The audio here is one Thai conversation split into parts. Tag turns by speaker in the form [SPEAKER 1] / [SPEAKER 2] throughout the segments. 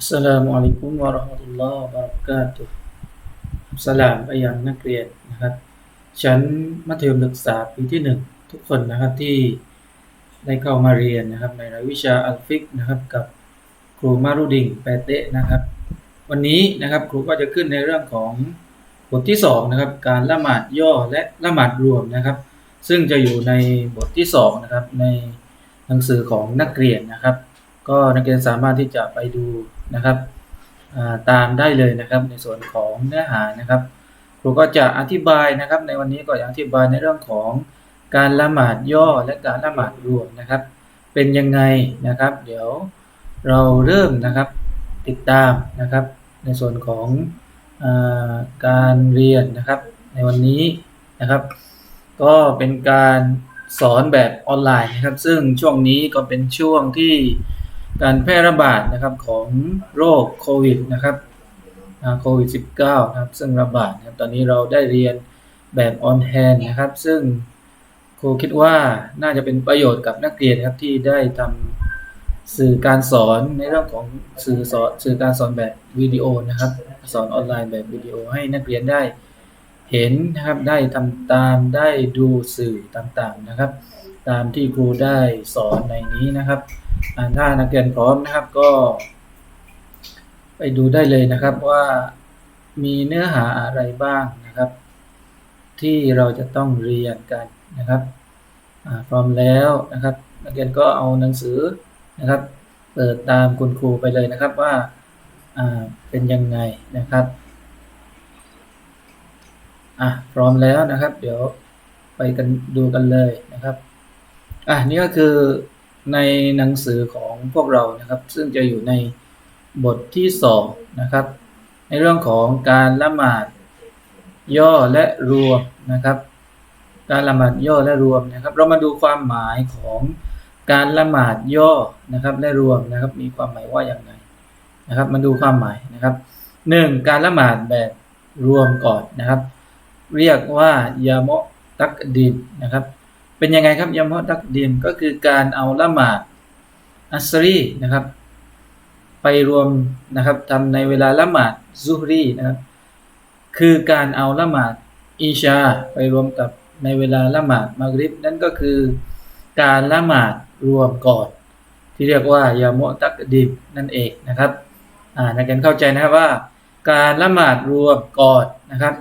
[SPEAKER 1] อัสสลามุอะลัยกุมวะราะห์มะตุลลอฮ์วะบะเราะกาตุฮ์สลามไปยังนักเรียนนะครับ ชั้นมัธยมศึกษาปีที่หนึ่งทุกคนนะครับที่ได้เข้ามาเรียนนะครับ ในรายวิชาอัลฟิกนะครับกับครูมารุดิงแปเตะนะครับ วันนี้นะครับครูก็จะขึ้นในเรื่องของบทที่สองนะครับการละหมาดย่อและละหมาดรวมนะครับ ซึ่งจะอยู่ในบทที่สองนะครับในหนังสือของนักเรียนนะครับ ก็นักเรียนสามารถที่จะไปดู นะครับตามได้เลยนะครับในส่วนของเนื้อหานะครับครูก็จะอธิบายนะครับในวันนี้ก็จะอธิบายในเรื่องของการละหมาดย่อและการละหมาดรวมนะครับ เป็นยังไงนะครับ เดี๋ยวเราเริ่มนะครับติดตามนะครับ ในส่วนของอการเรียนนะครับ ในวันนี้นะครับ ก็เป็นการสอนแบบออนไลน์นะครับ ซึ่งช่วงนี้ก็เป็นช่วงที่ การแพร่ระบาดนะครับของโรคโควิดนะครับโควิด -19 นะครับซึ่งระบาดนะครับตอนนี้เราได้เรียนแบบออนแฮนนะครับ ซึ่งครูคิดว่าน่าจะเป็นประโยชน์กับนักเรียนครับที่ได้ทำสื่อการสอนในเรื่องของสื่อสอนสื่อการสอนแบบวิดีโอนะครับ สอนออนไลน์แบบวิดีโอให้นักเรียนได้เห็นนะครับได้ทำตามได้ดูสื่อต่างๆนะครับ ตามที่ครูได้สอนในนี้นะครับ ถ้านักเรียนพร้อมนะครับก็ ไปดูได้เลยนะครับว่ามีเนื้อหาอะไรบ้างนะครับ ที่เราจะต้องเรียนกันนะครับพร้อมแล้วนะครับ นักเรียนก็เอาหนังสือนะครับ เปิดตามคุณครูไปเลยนะครับว่าอ่าเป็นยังไงนะครับอะพร้อมแล้วนะครับ เดี๋ยวไปกันดูกันเลยนะครับอะนี่ก็คือ ในหนังสือของพวกเรานะครับ ซึ่งจะอยู่ในบทที่สองนะครับ ในเรื่องของการละหมาดย่อและรวมนะครับ การละหมาดย่อและรวมนะครับ เรามาดูความหมายของการละหมาดย่อนะครับ และรวมนะครับ มีความหมายว่าอย่างไรนะครับ มาดูความหมายนะครับหนึ่งการละหมาดแบบรวมก่อนนะครับ เรียกว่ายาโมตักดิมนะครับ เป็นยังไงครับยาโมตักดิมก็คือการเอาละหมาดอัสรีนะครับ ไปรวมนะครับทำในเวลาละหมาดซุฮรีนะครับ คือการเอาละหมาดอีชา ไปรวมกับในเวลาละหมาดมักริบนั่นก็คือการละหมาดรวมก่อน ที่เรียกว่ายาโมตักดิมนั่นเองนะครับอ่านักเรียนเข้าใจนะครับว่า การละหมาดรวมก่อนนะครับ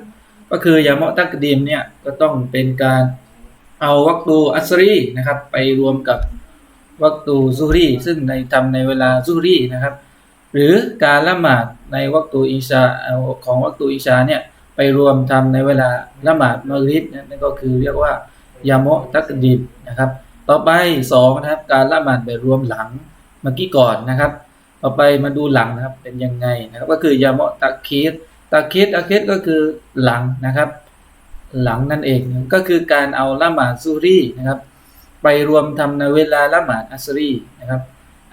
[SPEAKER 1] ก็คือยามาะตักดีมเนี่ยก็ต้องเป็นการ เอาวักตูอัสรีนะครับ ไปรวมกับวักตูซุฮรีซึ่งในทำในเวลาซุฮรีนะครับ หรือการละหมาดในวักตูอิชาของวักตูอิชาเนี่ยไปรวมทำในเวลาละหมาดมะริบนั่นก็คือเรียกว่ายามะตักดีมนะครับ ต่อไปสองนะครับการละหมาดแบบรวมหลังเมื่อกี้ก่อนนะครับ ต่อไปมาดูหลังนะครับเป็นยังไงนะครับก็คือยามะตักคีดตะคิดตะคิดก็คือหลังนะครับ หลังนั่นเอง ก็คือการเอาละหมาดซูรีนะครับ ไปรวมทำในเวลาละหมาดอัสรีนะครับ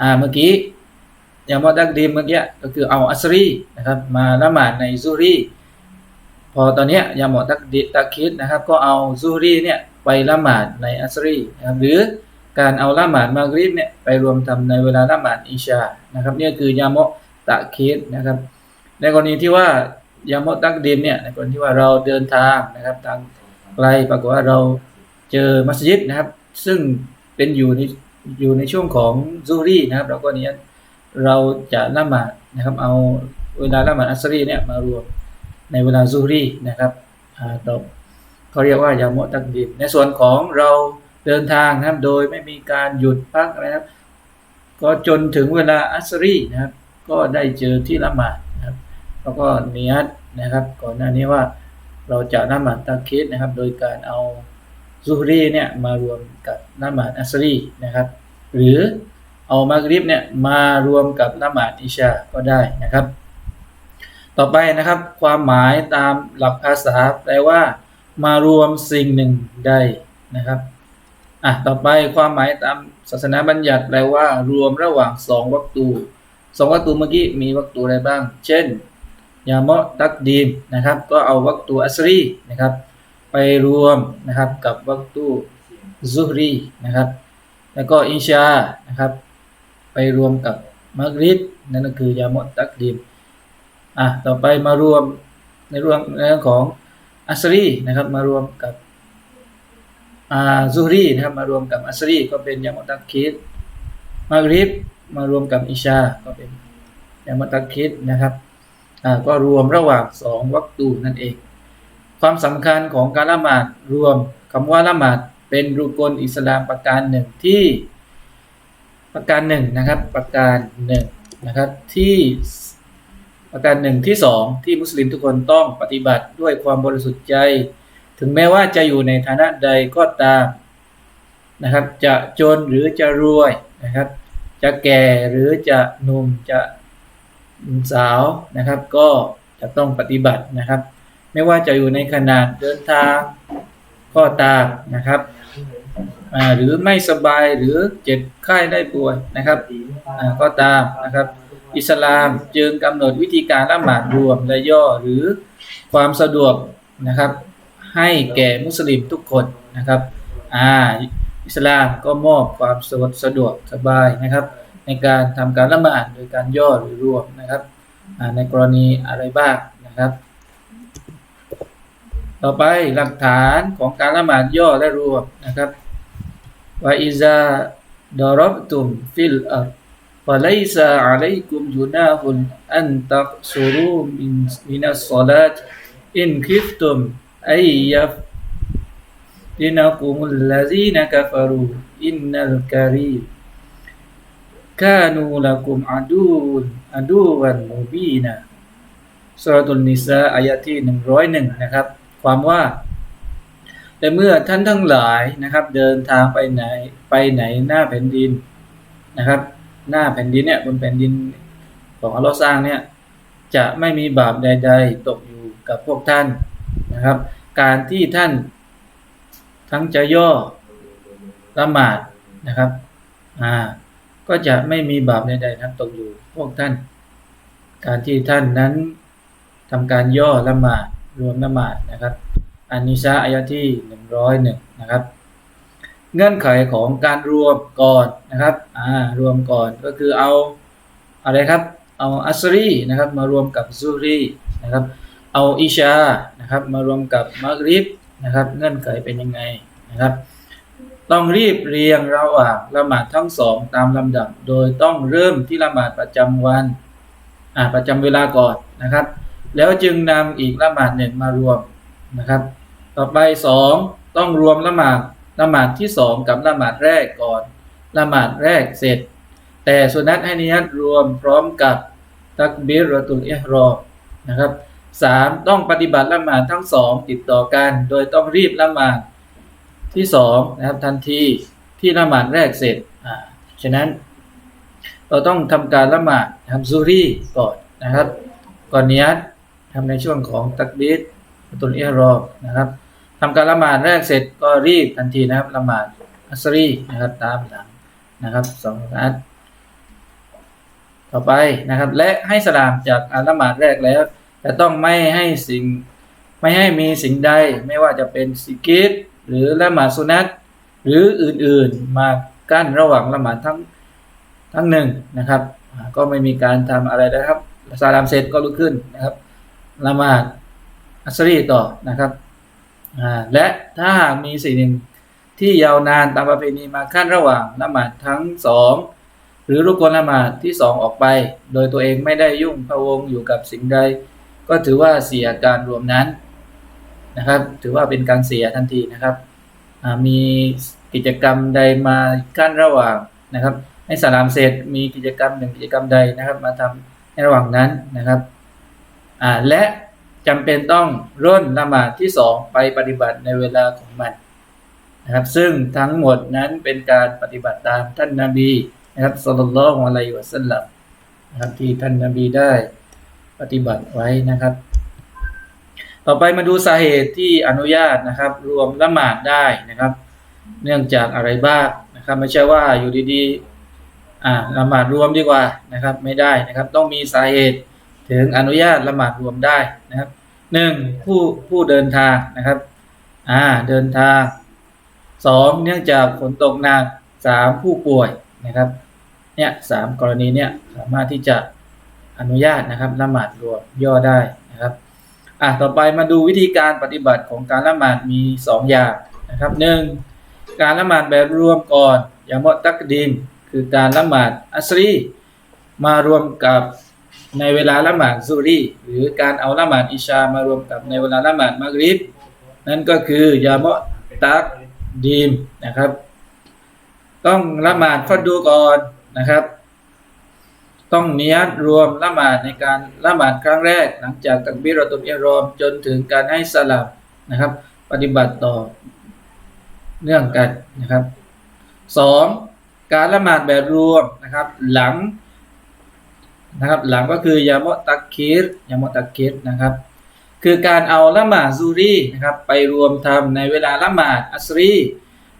[SPEAKER 1] อ่าเมื่อกี้ยามอดักดีมเมื่อกี้ก็คือเอาอัสรีนะครับมาละหมาดในซูรีพอตอนนี้ยามอดักดีตะคิดนะครับ ก็เอาซูรีเนี่ยไปละหมาดในอัสรีนะครับหรือการเอาละหมาดมากริบเนี่ยไปรวมทำในเวลาละหมาดอิชานะครับนี่คือยามอตะคิดนะครับ ในกรณีที่ว่า ยามตักดีมเนี่ยในกรณีที่ว่าเราเดินทางนะครับทางไกลปรากฏว่าเราเจอมัสยิดนะครับ ซึ่งเป็นอยู่ในอยู่ในช่วงของซูรีนะครับเราก็เนี้เราจะละหมาดนะครับ เอาเวลาละหมาดอัสรีเนี่ยมารวมในเวลาซูรีนะครับอ่าต่อเขาเรียกว่ายามตักดีมในส่วนของเราเดินทางนะครับโดยไม่มีการหยุดพักนะครับ ก็จนถึงเวลาอัสรีนะครับ ก็ได้เจอที่ละหมาด แล้วก็เนียดนะครับ ก่อนหน้านี้ว่าเราจะละหมาดตะคิดนะครับ โดยการเอาซูฮรีเนี่ยมารวมกับละหมาดอัสรีนะครับ หรือเอามากริบเนี่ยมารวมกับละหมาดอิชาก็ได้นะครับ ต่อไปนะครับ ความหมายตามหลักภาษาแปลว่า มารวมสิ่งหนึ่งใดนะครับอะต่อไปความหมายตามศาสนาบัญญัติแปลว่า รวมระหว่างสองวัตถุสองวัตถุเมื่อกี้มีวัตถุอะไรบ้าง เช่น ยามะตักดีมนะครับ ก็เอาวัตถุอัสรีนะครับ ไปรวมนะครับกับวัตถุซุฮรีนะครับ แล้วก็อินชานะครับ ไปรวมกับมักริบนั่นก็คือยามะตักดิมอะต่อไปมารวมในเรื่องในเรื่องของอัสรีนะครับมารวมกับอ่าซูรีนะครับมารวมกับอัสรีก็เป็นยามะตักคิดมักริบมารวมกับอิชาก็เป็นยามะตักคิดนะครับ ก็รวมระหว่างสองวักตูนั่นเอง ความสำคัญของการละหมาดรวมคำว่าละหมาดเป็นรุกลอิสลามประการหนึ่งที่ประการหนึ่งนะครับ ประการหนึ่งนะครับที่ประการหนึ่งที่สองที่มุสลิมทุกคนต้องปฏิบัติด้วยความบริสุทธิ์ใจ ถึงแม้ว่าจะอยู่ในฐานะใดก็ตามนะครับ จะจนหรือจะรวยนะครับ จะแก่หรือจะหนุ่มจะ สาวนะครับ ก็จะต้องปฏิบัตินะครับ ไม่ว่าจะอยู่ในขนาดเดินทางก็ตามนะครับหรือไม่สบายหรือเจ็บไข้ได้ป่วยนะครับก็ตามนะครับ อิสลามจึงกำหนดวิธีการละหมาดรวมและย่อหรือความสะดวกนะครับ ให้แก่มุสลิมทุกคนนะครับอ่าอิสลามก็มอบความสะดวกสะดวกสบายนะครับ ในการทำการละหมาดโดยการย่อหรือรวมนะครับในกรณีอะไรบ้างนะครับ ต่อไปหลักฐานของการละหมาดย่อและรวมนะครับว่าอิซาดารบตุมฟิลอัรฟะไลซาอะลัยกุมจุนาฮุนอันตักซูรูมินมินัสศอลาตอินคิฟตุมอัยยัฟดินากุมุลลาซีนกัฟารูอินนัลกะรีม กานูละกุมอาดูนอาดูวันมูบีนะสุรตุนนิสาอายะที่หนึ่งร้อยหนึ่งนะครับ ความว่า แต่เมื่อท่านทั้งหลายนะครับ เดินทางไปไหนไปไหนหน้าแผ่นดินนะครับ หน้าแผ่นดินเนี่ยบนแผ่นดินของอัลลอฮ์สร้างเนี่ยจะไม่มีบาปใด ๆ ตกอยู่กับพวกท่านนะครับ การที่ท่านทั้งจะย่อละหมาดนะครับ อ่า ก็จะไม่มีบาปใดๆนั้นตกอยู่พวกท่าน การที่ท่านนั้นทำการย่อละหมาดรวมละหมาดนะครับอันนิซาอายะที่หนึ่งร้อยหนึ่งนะครับ เงื่อนไขของการรวมก่อนนะครับอ่ารวมก่อนก็คือเอาอะไรครับ เอาอัสรีนะครับ มารวมกับซูรีนะครับ เอาอิชานะครับ มารวมกับมักริบนะครับ เงื่อนไขเป็นยังไงนะครับ ต้องรีบเรียงระหว่างละหมาดทั้งสองตามลำดับ โดยต้องเริ่มที่ละหมาดประจำวันอ่าประจำเวลาก่อนนะครับ แล้วจึงนำอีกละหมาดหนึ่งมารวมนะครับ ต่อไปสองต้องรวมละหมาดละหมาดที่สองกับละหมาดแรกก่อนละหมาดแรกเสร็จ แต่สุนัตให้นิยัตรวมพร้อมกับตักบิรตุลอิฮรอนะครับสามต้องปฏิบัติละหมาดทั้งสองติดต่อกัน โดยต้องรีบละหมาด ที่สองนะครับทันทีที่ละหมาดแรกเสร็จอ่าฉะนั้นเราต้องทำการละหมาดทำซูรี่ก่อนนะครับ ก่อนเนิยัตทำในช่วงของตักบิรตุลอิฮรอมนะครับทำการละหมาดแรกเสร็จก็รีบทันทีนะครับละหมาดอัสรีนะครับตามหลังนะครับสองนัดต่อไปนะครับ และให้สลามจากอัละหมาดแรกแล้วแต่ต้องไม่ให้สิ่งไม่ให้มีสิ่งใดไม่ว่าจะเป็นสิกิต หรือละหมาดสุนัตหรืออื่นๆมากั้นระหว่างละหมาดทั้งทั้งหนึ่งนะครับ ก็ไม่มีการทำอะไรนะครับสลามเสร็จก็ลุกขึ้นนะครับละหมาดอัสรีต่อนะครับและถ้าหากมีสิ่งหนึ่งที่ยาวนานตามประเพณีมาขั้นระหว่างละหมาดทั้งสองหรือรุกลละหมาดที่สองออกไป โดยตัวเองไม่ได้ยุ่งพะวงอยู่กับสิ่งใด ก็ถือว่าเสียการรวมนั้น นะครับ ถือว่าเป็นการเสียทันทีนะครับ มีกิจกรรมใดมากั้นระหว่างนะครับให้สลามเสร็จมีกิจกรรมหนึ่งกิจกรรมใดนะครับ มาทำในระหว่างนั้นนะครับและจำเป็นต้องร่นละหมาดที่สองไปปฏิบัติในเวลาของมันนะครับ ซึ่งทั้งหมดนั้นเป็นการปฏิบัติตามท่านนาบีนะครับศ็อลลัลลอฮุอะลัยฮิวะซัลลัมนะครับที่ท่านนาบีได้ปฏิบัติไว้นะครับ ต่อไปมาดูสาเหตุที่อนุญาตนะครับ รวมละหมาดได้นะครับ เนื่องจากอะไรบ้างนะครับ ไม่ใช่ว่าอยู่ดีๆอ่าละหมาดรวมดีกว่านะครับ ไม่ได้นะครับ ต้องมีสาเหตุถึงอนุญาตละหมาดรวมได้นะครับหนึ่งผู้ผู้เดินทางนะครับอ่าเดินทางสองเนื่องจากฝนตกหนักสามผู้ป่วยนะครับเนี่ยสามกรณีเนี่ยสามารถที่จะอนุญาตนะครับละหมาดรวมย่อได้ อะต่อไปมาดูวิธีการปฏิบัติของการละหมาดมี2อย่างนะครับหนึ่งการละหมาดแบบรวมก่อนยามะตักดีมคือการละหมาดอัสรีมารวมกับในเวลาละหมาดซูรีหรือการเอาละหมาดอิชามารวมกับในเวลาละหมาดมักริบนั่นก็คือยามะตักดีมนะครับ ต้องละหมาดฟัดดูก่อนนะครับ ต้องเนียดรวมละหมาดในการละหมาดครั้งแรก หลังจากตักบิรตุลอิรอมจนถึงการให้สลับนะครับ ปฏิบัติต่อเนื่องกันนะครับสองการละหมาดแบบรวมนะครับ หลังนะครับ หลังก็คือยามะตักคีรยามะตักคีรนะครับ คือการเอาละหมาดซูรีนะครับ ไปรวมทำในเวลาละหมาดอัสรี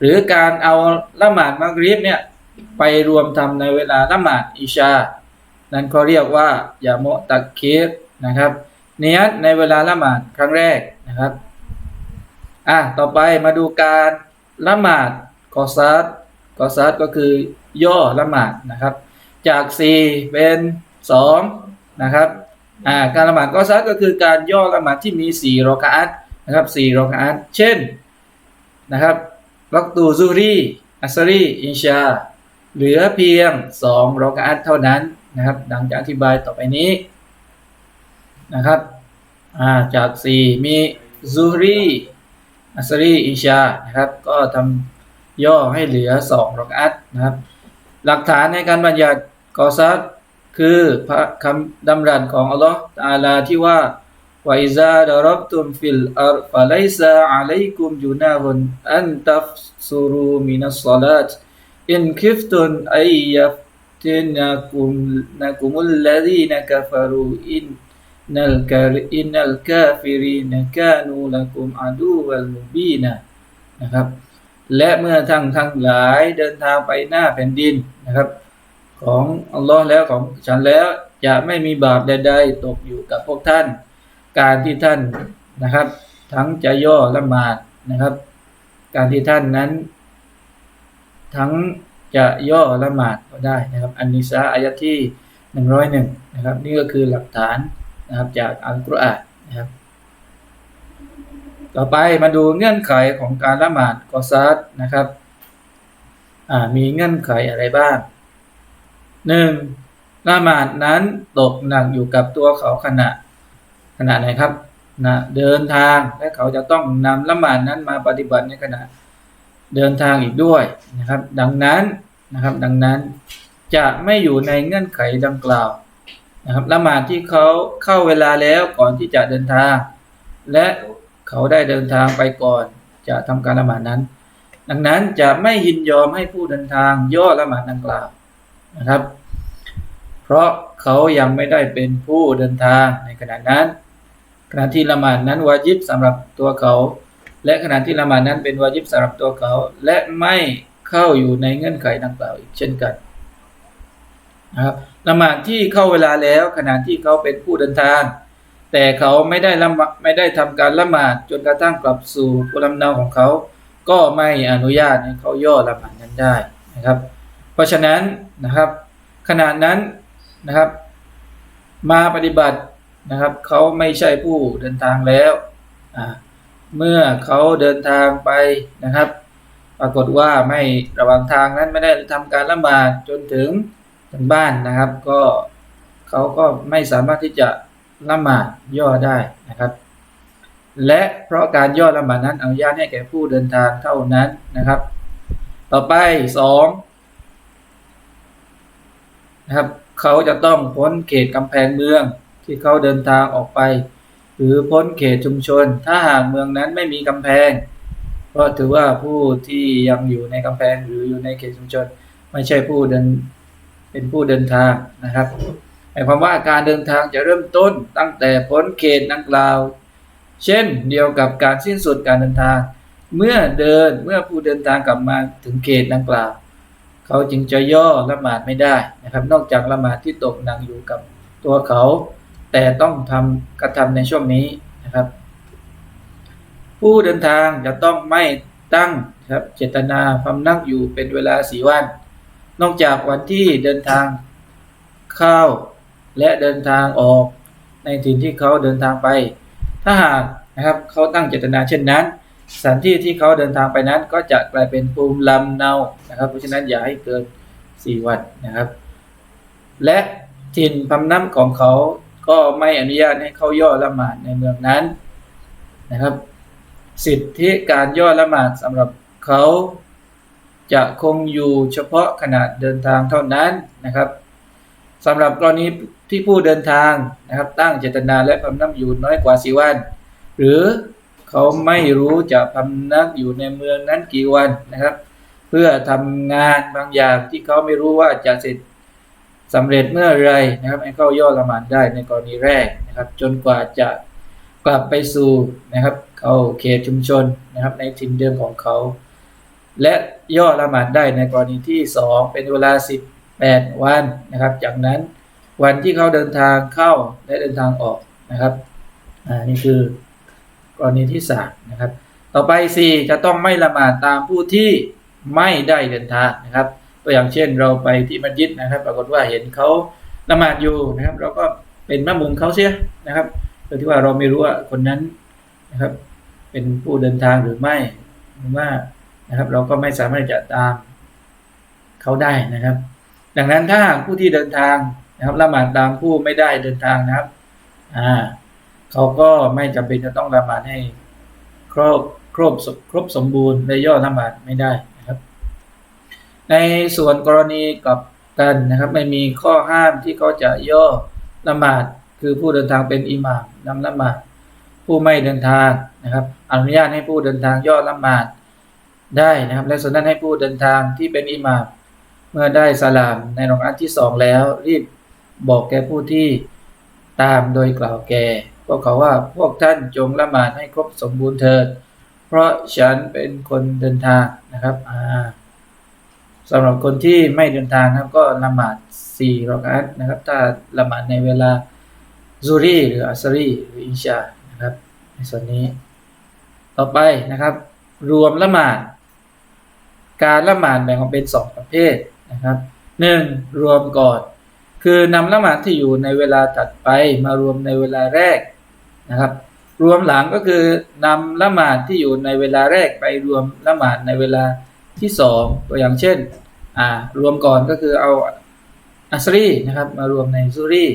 [SPEAKER 1] หรือการเอาละหมาดมักริบเนี่ยไปรวมทำในเวลาละหมาดอิชา นั่นเขาเรียกว่ายาโมตักคีรนะครับ เนียดในเวลาละหมาดครั้งแรกนะครับอะต่อไปมาดูการละหมาดกอซัดกอซัดก็คือย่อละหมาดนะครับ จาก 4 เป็น2นะครับอ่าการละหมาดกอซัดก็คือการย่อละหมาดที่มี4รอกะอัตนะครับ4รอกะอัตเช่นนะครับวักตูซูรีอัสรีอินชา เหลือเพียง2รอกะอัตเท่านั้น นะครับ ดังจะอธิบายต่อไปนี้นะครับาจาก4มีซูรีอัสรีอิชานะครับ ก็ทำย่อให้เหลือ2รอกอัตนะครับ หลักฐานในการบัญญัติกอซัดคือพระคำดำรัสของอัลลอฮ์ตาลาที่ว่าวาอิซาดารบตุมฟิลอัรฟะไลซาอะลัยกุมจุนาฮุนอันตัฟซูรูมินัสศอลาตอินคิฟตุนอัยยัฟ ตินากุมนากุมุลลดีนกฟารูอินนัลกาอินนัลกาฟิรินกนูละกุมอาดูวัลมุบีนะนะครับและเมื่อทั้งทั้งหลายเดินทางไปหน้าแผ่นดินนะครับของอัลลอฮ์แล้วของฉันแล้วจะไม่มีบาปใดๆตกอยู่กับพวกท่าน การที่ท่านนะครับ ทั้งจะย่อละหมาดนะครับ การที่ท่านนั้น ทั้ง จะย่อละหมาดก็ได้นะครับ อันนิสาอายะที่หนึ่งร้อยหนึ่งนะครับ นี่ก็คือหลักฐานนะครับจากอัลกุรอานนะครับ ต่อไปมาดูเงื่อนไขของการละหมาดกอซัดนะครับมีเงื่อนไขอะไรบ้างหนึ่งละหมาดนั้นตกหนักอยู่กับตัวเขาขณะขณะไหนครับนะเดินทางและเขาจะต้องนำละหมาดนั้นมาปฏิบัติในขณะเดินทางอีกด้วยนะครับ ดังนั้น นะครับ ดังนั้นจะไม่อยู่ในเงื่อนไขดังกล่าวนะครับละหมาดที่เขาเข้าเวลาแล้วก่อนที่จะเดินทาง และเขาได้เดินทางไปก่อน จะทำการละหมาดนั้น ดังนั้นจะไม่ยินยอมให้ผู้เดินทางย่อละหมาดดังกล่าวนะครับ เพราะเขายังไม่ได้เป็นผู้เดินทางในขณะนั้นขณะที่ละหมาดนั้นวาจิบสำหรับตัวเขา และขณะที่ละหมาดนั้นเป็นวาจิบสำหรับตัวเขา และไม่ เข้าอยู่ในเงื่อนไขดังกล่าวอีกเช่นกันนะครับละหมาดที่เข้าเวลาแล้วขณะที่เขาเป็นผู้เดินทาง แต่เขาไม่ได้ละไม่ได้ทำการละหมาดจนกระทั่งกลับสู่ภูมิลำเนาของเขา ก็ไม่อนุญาตให้เขาย่อละหมาดนั้นได้นะครับ เพราะฉะนั้นนะครับขณะนั้นนะครับ มาปฏิบัตินะครับ เขาไม่ใช่ผู้เดินทางแล้ว เมื่อเขาเดินทางไปนะครับ ปรากฏว่าไม่ระหว่างทางนั้นไม่ได้ทำการละหมาดจนถึงถึงบ้านนะครับ ก็เขาก็ไม่สามารถที่จะละหมาดย่อได้นะครับ และเพราะการย่อละหมาดนั้นอนุญาตให้แก่ผู้เดินทางเท่านั้นนะครับ ต่อไปสองนะครับเขาจะต้องพ้นเขตกำแพงเมืองที่เขาเดินทางออกไป หรือพ้นเขตชุมชน ถ้าหากเมืองนั้นไม่มีกำแพง ก็ถือว่าผู้ที่ยังอยู่ในกำแพงหรืออยู่ในเขตชุมชน ไม่ใช่ผู้เดินเป็นผู้เดินทางนะครับหมายความว่าการเดินทางจะเริ่มต้นตั้งแต่พ้นเขตดังกล่าว เช่นเดียวกับการสิ้นสุดการเดินทาง เมื่อเดินเมื่อผู้เดินทางกลับมาถึงเขตดังกล่าว เขาจึงจะย่อละหมาดไม่ได้นะครับ นอกจากละหมาดที่ตกหนักอยู่กับตัวเขา แต่ต้องทำกระทำในช่วงนี้นะครับ ผู้เดินทางจะต้องไม่ตั้งครับเจตนาพำนักอยู่เป็นเวลาสีวัน นอกจากวันที่เดินทางเข้าและเดินทางออกในถิ่นที่เขาเดินทางไป ถ้าหากนะครับเขาตั้งเจตนาเช่นนั้น สถานที่ที่เขาเดินทางไปนั้น ก็จะกลายเป็นภูมิลำเนานะครับ เพราะฉะนั้นอย่าให้เกิน 4 วันนะครับ และถิ่นพำนักของเขาก็ไม่อนุญาตให้เขาย่อละหมาดในเมืองนั้นนะครับ สิทธิการย่อละหมาดสำหรับเขาจะคงอยู่เฉพาะขณะเดินทางเท่านั้นนะครับสำหรับกรณีที่ผู้เดินทางนะครับ ตั้งเจตนาและพำนักอยู่น้อยกว่าสี่วัน หรือเขาไม่รู้จะพำนักอยู่ในเมืองนั้นกี่วันนะครับ เพื่อทำงานบางอย่างที่เขาไม่รู้ว่าจะเสร็จสำเร็จเมื่อไรนะครับให้เข้าย่อละหมาดได้ในกรณีแรกนะครับ จนกว่าจะ กลับไปสู่นะครับเข้าเขตชุมชนนะครับ ในถิ่นเดิมของเขา และย่อละหมาดได้ในกรณีที่ 2 เป็นเวลา 18 วันนะครับ จากนั้นวันที่เขาเดินทางเข้าและเดินทางออกนะครับอ่านี่คือกรณีที่สามนะครับ ต่อไป 4 จะต้องไม่ละหมาดตามผู้ที่ไม่ได้เดินทางนะครับ ตัวอย่างเช่นเราไปที่มัสยิดนะครับ ปรากฏว่าเห็นเขาละหมาดอยู่นะครับ เราก็เป็นมะมุมเขาเสียนะครับ โดยที่ว่าเราไม่รู้ว่าคนนั้นนะครับ เป็นผู้เดินทางหรือไม่หรือว่านะครับเราก็ไม่สามารถจะตามเขาได้นะครับ ดังนั้นถ้าผู้ที่เดินทางนะครับละหมาดตามผู้ไม่ได้เดินทางนะครับอ่าเขาก็ไม่จำเป็นจะต้องละหมาดให้ครบครบครบสมบูรณ์และย่อละหมาดไม่ได้นะครับ ในส่วนกรณีกับกันนะครับ ไม่มีข้อห้ามที่เขาจะย่อละหมาด คือผู้เดินทางเป็นอิหม่ามนำละหมาดผู้ไม่เดินทางนะครับ อนุญาตให้ผู้เดินทางย่อละหมาดได้นะครับ และส่วนนั้นให้ผู้เดินทางที่เป็นอิหม่ามเมื่อได้สลามในรองอันที่สองแล้วรีบบอกแก่ผู้ที่ตามโดยกล่าวแก่พวกเขาว่าพวกท่านจงละหมาดให้ครบสมบูรณ์เถิด เพราะฉันเป็นคนเดินทางนะครับอ่าสำหรับคนที่ไม่เดินทางครับก็ละหมาดสี่รอกอัตนะครับ ถ้าละหมาดในเวลา ซูรีหรืออัสรีหรืออิชานะครับ ในส่วนนี้ ต่อไปนะครับ รวมละหมาด การละหมาดแบ่งออกเป็นสองประเภทนะครับหนึ่งรวมก่อน คือนำละหมาดที่อยู่ในเวลาถัดไปมารวมในเวลาแรกนะครับ รวมหลังก็คือนำละหมาดที่อยู่ในเวลาแรกไปรวมละหมาดในเวลาที่สองตัวอย่างเช่นอ่ารวมก่อนก็คือเอาอัสรีนะครับ มารวมในซูรี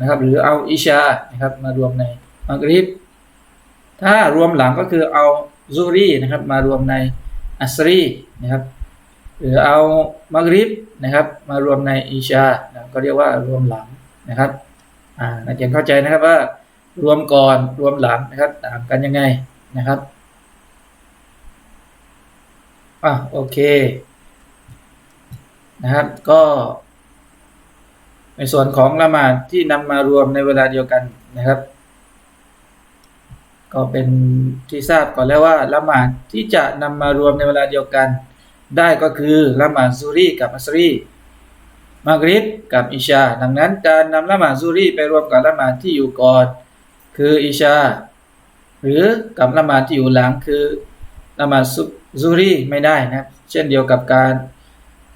[SPEAKER 1] นะครับ หรือเอาอิชานะครับมารวมในมักริบถ้ารวมหลังก็คือเอาซูรีนะครับมารวมในอัสรีนะครับ หรือเอามักริบนะครับ มารวมในอิชานะก็เรียกว่ารวมหลังนะครับอ่านักเรียนเข้าใจนะครับว่ารวมก่อนรวมหลังนะครับต่างกันยังไงนะครับอะโอเคนะครับก็ ในส่วนของละหมาดที่นำมารวมในเวลาเดียวกันนะครับ ก็เป็นที่ทราบก่อนแล้วว่าละหมาดที่จะนำมารวมในเวลาเดียวกัน ได้ก็คือละหมาดซูรีกับอัสรีมักริบกับอิชา ดังนั้นการนำละหมาดซูรีไปรวมกับละหมาดที่อยู่ก่อน คืออิชา หรือกับละหมาดที่อยู่หลังคือละหมาดซูรีไม่ได้นะเช่นเดียวกับการ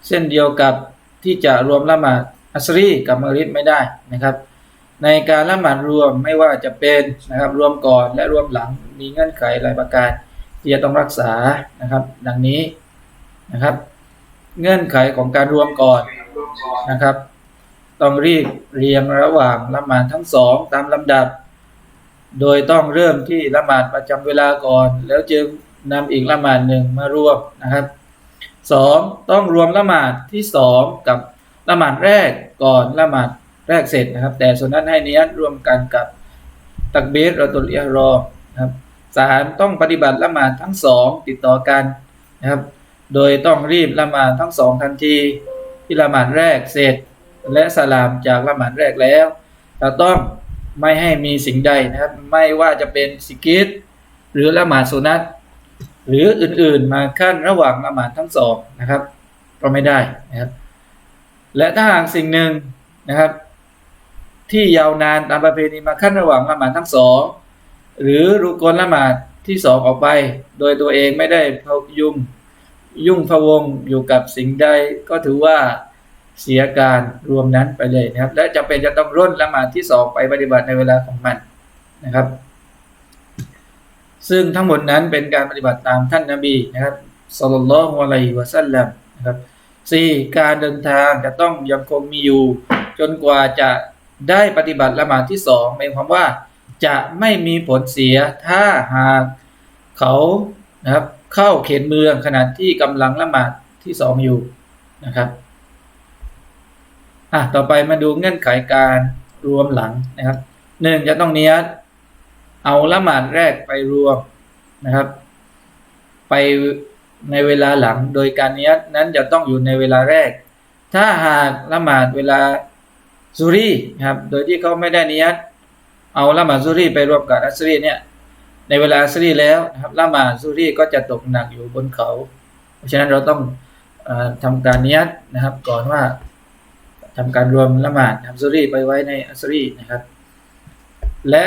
[SPEAKER 1] เช่นเดียวกับที่จะรวมละหมาด อัสรีกับมักริบไม่ได้นะครับ ในการละหมาดรวมไม่ว่าจะเป็นนะครับรวมก่อนและรวมหลังมีเงื่อนไขหลายประการ ที่จะต้องรักษานะครับ ดังนี้นะครับ เงื่อนไขของการรวมก่อนนะครับ ต้องรีบเรียงระหว่างละหมาดทั้งสองตามลำดับ โดยต้องเริ่มที่ละหมาดประจำเวลาก่อน แล้วจึงนำอีกละหมาดหนึ่งมารวมนะครับสองต้องรวมละหมาดที่สองกับ ละหมาดแรกก่อนละหมาดแรกเสร็จนะครับ แต่ส่วนนั้นให้เนี้ยรวมกันกับตักเบสเราตุลอิฮรอมนะครับสามต้องปฏิบัติละหมาดทั้งสองติดต่อกันนะครับ โดยต้องรีบละหมาดทั้งสองทันที ที่ละหมาดแรกเสร็จ และสลามจากละหมาดแรกแล้วเราต้องไม่ให้มีสิ่งใดนะครับ ไม่ว่าจะเป็นสิกิตหรือละหมาดสุนัตหรืออื่นๆมาขั้นระหว่างละหมาดทั้งสองนะครับ ก็ไม่ได้นะครับ และถ้าหากสิ่งหนึ่งนะครับ ที่ยาวนานตามประเพณีมาขั้นระหว่างละหมาดทั้งสอง หรือรุกลละหมาดที่สองออกไป โดยตัวเองไม่ได้พยุงยุ่งพะวงอยู่กับสิ่งใดก็ถือว่าเสียการรวมนั้นไปเลยนะครับ และจะเป็นจะต้องร่นละหมาดที่สองไปปฏิบัติในเวลาของมันนะครับ ซึ่งทั้งหมดนั้นเป็นการปฏิบัติตามท่านนาบีนะครับสัลลัลฮุอะลัยฮิวะสัลลัมนะครับ สี่การเดินทางจะต้องยังคงมีอยู่ จนกว่าจะได้ปฏิบัติละหมาดที่สองหมายความว่าจะไม่มีผลเสียถ้าหากเขานะครับเข้าเขตเมืองขณะที่กำลังละหมาดที่สองอยู่นะครับอะต่อไปมาดูเงื่อนไขการรวมหลังนะครับหนึ่งจะต้องเนียดเอาละหมาดแรกไปรวมนะครับ ไป ในเวลาหลัง โดยการเนียดนั้นจะต้องอยู่ในเวลาแรก ถ้าหากละหมาดเวลาซูรีครับ โดยที่เขาไม่ได้เนียดเอาละหมาดซูรีไปรวมกับอัสรีเนี่ยในเวลาอัสรีแล้วนะครับละหมาดซูรีก็จะตกหนักอยู่บนเขา เพราะฉะนั้นเราต้องออทำการเนียดนะครับ ก่อนว่าทำการรวมละหมาดทำซูรีไปไว้ในอัสรีนะครับ และ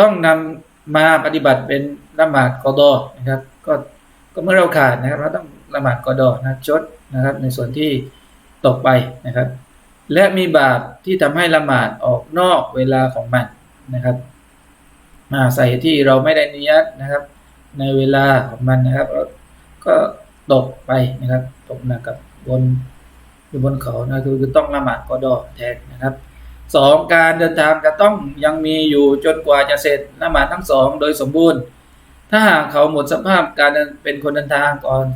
[SPEAKER 1] ต้องนำมาปฏิบัติเป็นละหมาดกอดอนะครับ ก็ ก็เมื่อเราขาดนะครับ เราต้องละหมาดกอดอนะชดนะครับ ในส่วนที่ตกไปนะครับ และมีบาปที่ทำให้ละหมาดออกนอกเวลาของมันนะครับมาใส่ที่เราไม่ได้นิยัตนะครับ ในเวลาของมันนะครับ ก็ตกไปนะครับ ตกหนักกับบนอยู่บนเขานะคือคือต้องละหมาดกอดอแทนนะครับสองการเดินทางจะต้องยังมีอยู่จนกว่าจะเสร็จละหมาดทั้งสองโดยสมบูรณ์ ถ้าหากเขาหมดสภาพการเป็นคนเดินทางก่อน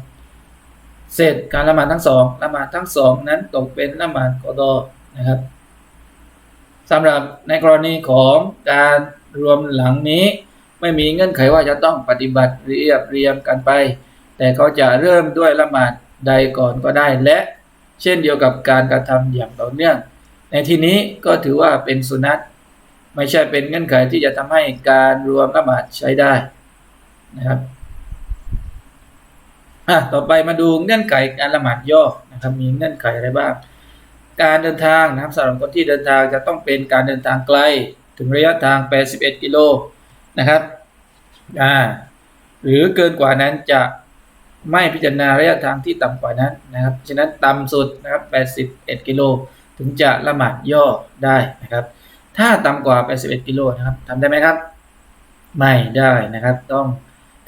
[SPEAKER 1] เสร็จการละหมาดทั้งสองละหมาดทั้งสองนั้นตกเป็นละหมาดกอดอนะครับสำหรับในกรณีของการรวมหลังนี้ ไม่มีเงื่อนไขว่าจะต้องปฏิบัติเรียบเรียงกันไป แต่เขาจะเริ่มด้วยละหมาดใดก่อนก็ได้ และเช่นเดียวกับการกระทำอย่างต่อเนื่อง ในที่นี้ก็ถือว่าเป็นสุนัตไม่ใช่เป็นเงื่อนไขที่จะทำให้การรวมละหมาดใช้ได้ นะครับอะต่อไปมาดูเงื่อนไขการละหมาดย่อนะครับ มีเงื่อนไขอะไรบ้างการเดินทางนะครับสำหรับคนที่เดินทางจะต้องเป็นการเดินทางไกลถึงระยะทาง 81 กิโลนะครับอ่าหรือเกินกว่านั้นจะไม่พิจารณาระยะทางที่ต่ำกว่านั้นนะครับ ฉะนั้นต่ำสุดนะครับ 81 กิโลถึงจะละหมาดย่อได้นะครับ ถ้าต่ำกว่า 81 กิโลนะครับทำได้ไหมครับ ไม่ได้นะครับ ต้อง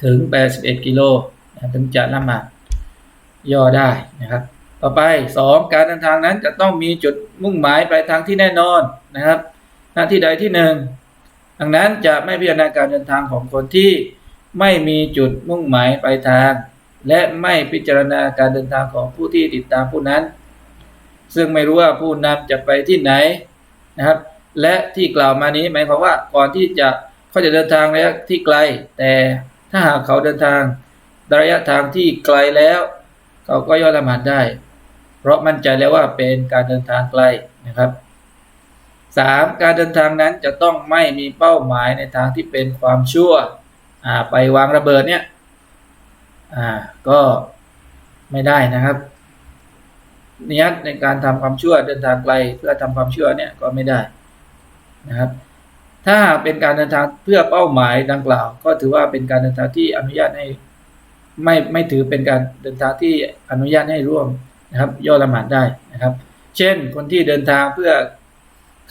[SPEAKER 1] ถึง 81 กิโลถึงจะละหมาดย่อได้นะครับ ต่อไป 2 การเดินทางนั้นจะต้องมีจุดมุ่งหมายปลายทางที่แน่นอนนะครับ หน้าที่ใดที่หนึ่งดังนั้นจะไม่พิจารณาการเดินทางของคนที่ไม่มีจุดมุ่งหมายปลายทาง และไม่พิจารณาการเดินทางของผู้ที่ติดตามผู้นั้น ซึ่งไม่รู้ว่าผู้นำจะไปที่ไหนนะครับ และที่กล่าวมานี้หมายความว่าก่อนที่จะเขาจะเดินทางระยะที่ไกลแต่ ถ้าหากเขาเดินทางระยะทางที่ไกลแล้ว เขาก็ย่อละหมาดได้ เพราะมั่นใจแล้วว่าเป็นการเดินทางไกลนะครับสามการเดินทางนั้นจะต้องไม่มีเป้าหมายในทางที่เป็นความชั่วอ่าไปวางระเบิดเนี่ยก็ไม่ได้นะครับนิยัตในการทำความชั่วเดินทางไกลเพื่อทำความชั่วเนี่ยก็ไม่ได้นะครับ ถ้าเป็นการเดินทางเพื่อเป้าหมายดังกล่าว ก็ถือว่าเป็นการเดินทางที่อนุญาตให้ ไม่ไม่ถือเป็นการเดินทางที่อนุญาตให้ร่วมนะครับ ย่อละหมาดได้นะครับ เช่นคนที่เดินทางเพื่อ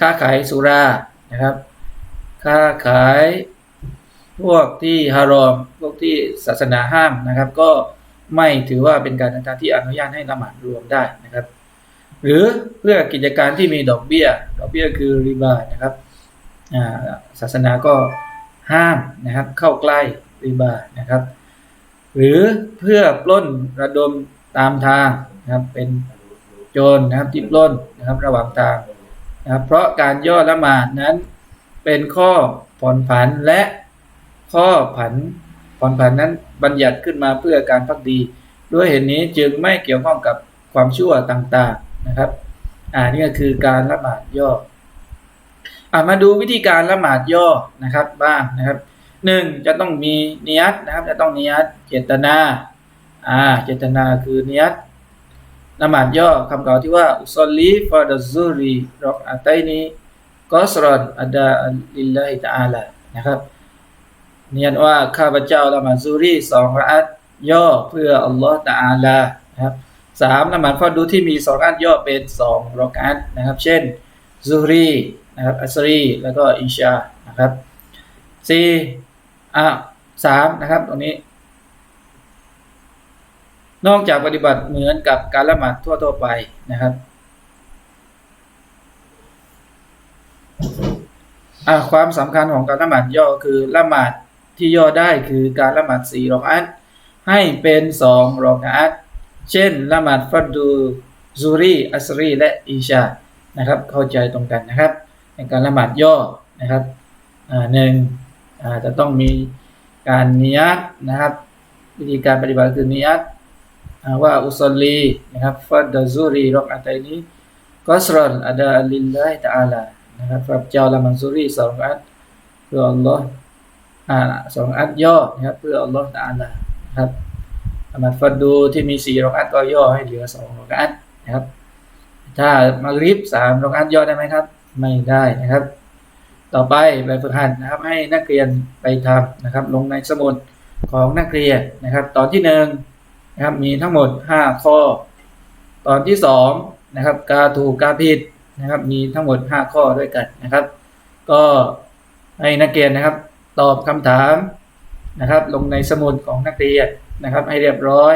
[SPEAKER 1] ค้าขายสุรานะครับ ค้าขายพวกที่ฮารอมพวกที่ศาสนาห้ามนะครับ ก็ไม่ถือว่าเป็นการเดินทางที่อนุญาตให้ละหมาดรวมได้นะครับ หรือเพื่อกิจการที่มีดอกเบี้ย ดอกเบี้ยคือริบานะครับ ศาสนาก็ห้ามนะครับเข้าใกล้ริบานะครับ หรือเพื่อปล้นระดมตามทางนะครับเป็นโจรนะครับที่ปล้นนะครับระหว่างทางนะครับเพราะการย่อละหมาดนั้นเป็นข้อผ่อนผันและข้อผันผ่อนผันนั้นบัญญัติขึ้นมาเพื่อการพักดี ด้วยเหตุนนี้จึงไม่เกี่ยวข้องกับความชั่วต่างๆนะครับอ่านี่ก็คือการละหมาดย่อ มาดูวิธีการละหมาดย่อนะครับบ้างนะครับหนึ่งจะต้องมีเนิยัตนะครับ จะต้องเนิยัตเจตนาอ่าเจตนาคือเนิยัตนมาดย่อคำกล่าวที่ว่าอุซอลีฟาดซูรีรอกอัตัยนี้กอสรอนอัดาลิลลาฮิตาอาลานะครับ เนียนว่าข้าพเจ้าละหมาดซูรีสองระอัตย่อเพื่ออัลลอฮ์ตะอาลานะครับสามละหมาดฟัรดูที่มีสองอันย่อเป็นสองรอกอัตนะครับ เช่นซูรี นะครับอัสรีแล้วก็อิชานะครับสี่อะสามนะครับตรงนี้ นอกจากปฏิบัติเหมือนกับการละหมาดทั่วๆไปนะครับอะความสำคัญของการละหมาดย่อคือละหมาดที่ย่อได้คือการละหมาดสี่รอกอัตให้เป็นสองรอกอัตเช่นละหมาดฟัดดูซูรีอัสรีและอิชานะครับ เข้าใจตรงกันนะครับ ในการละหมาดย่อนะครับหนึ่งจะต้องมีการนิยัตนะครับ วิธีการปฏิบัติคือนิยัตว่าอุซอลีนะครับฟัดดะซูรีรอกอัตนี้กอสรอนอาดาลิลลาฮิตะอาลานะครับพระเจ้าละมันซูรีสองอัตเพื่ออัลลอฮ์สองอัตย่อนะครับเพื่ออัลลอฮ์ตะอาลานะครับละมาดฟัดดูที่มีสี่รอกอัตก็ย่อให้เหลือสองรอกอัตนะครับ ถ้ามักริบสามรอกอัตย่อได้ไหมครับ ไม่ได้นะครับ ต่อไปแบบฝึกหัดนะครับให้นักเรียนไปทำนะครับ ลงในสมุดของนักเรียนนะครับ ตอนที่หนึ่งนะครับมีทั้งหมด 5 ข้อ ตอนที่2นะครับกาถูกกาผิดนะครับมีทั้งหมด 5 ข้อด้วยกันนะครับ ก็ให้นักเรียนนะครับ ตอบคำถามนะครับ ลงในสมุดของนักเรียนนะครับ ให้เรียบร้อย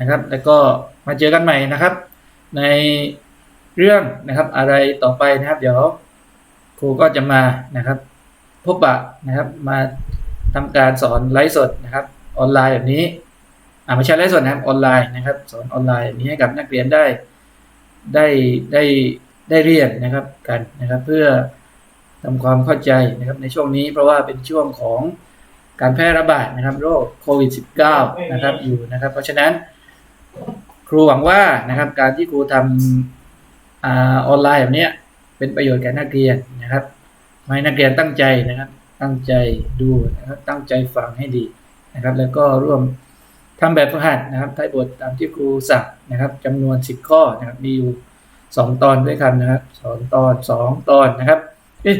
[SPEAKER 1] นะครับ แล้วก็มาเจอกันใหม่นะครับ ใน เรื่องนะครับอะไรต่อไปนะครับ เดี๋ยวครูก็จะมานะครับ พบปะนะครับ มาทำการสอนไลฟ์สดนะครับ ออนไลน์แบบนี้อ่าไม่ใช่ไลฟ์สดนะครับออนไลน์นะครับ สอนออนไลน์แบบนี้ให้กับนักเรียนได้ได้ได้ได้เรียนนะครับกันนะครับ เพื่อทำความเข้าใจนะครับ ในช่วงนี้เพราะว่าเป็นช่วงของการแพร่ระบาดนะครับ โรคโควิด -19 นะครับอยู่นะครับ เพราะฉะนั้นครูหวังว่านะครับ การที่ครูทำอ่า ออนไลน์แบบนี้เป็นประโยชน์แก่นักเรียนนะครับให้นักเรียนตั้งใจนะครับ ตั้งใจดูนะครับตั้งใจฟังให้ดีนะครับ แล้วก็ร่วมทำแบบฝึกหัดนะครับท้ายบทตามที่ครูสั่งนะครับจำนวน 10 ข้อนะครับ มีอยู่ 2 ตอนด้วยกันนะครับสองตอน 2 ตอนนะครับเอ๊ะ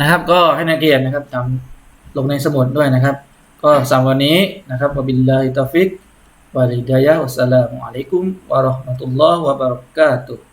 [SPEAKER 1] นะครับ ก็ให้นักเรียนนะครับทำลงในสมุดด้วยนะครับ ก็สำหรับวันนี้นะครับวบิลลาฮิตอฟิกวะลิดายะฮ์วัสสลามุอะลัยกุมวะเราะห์มะตุลลอฮ์วะบะเราะกาตุฮ์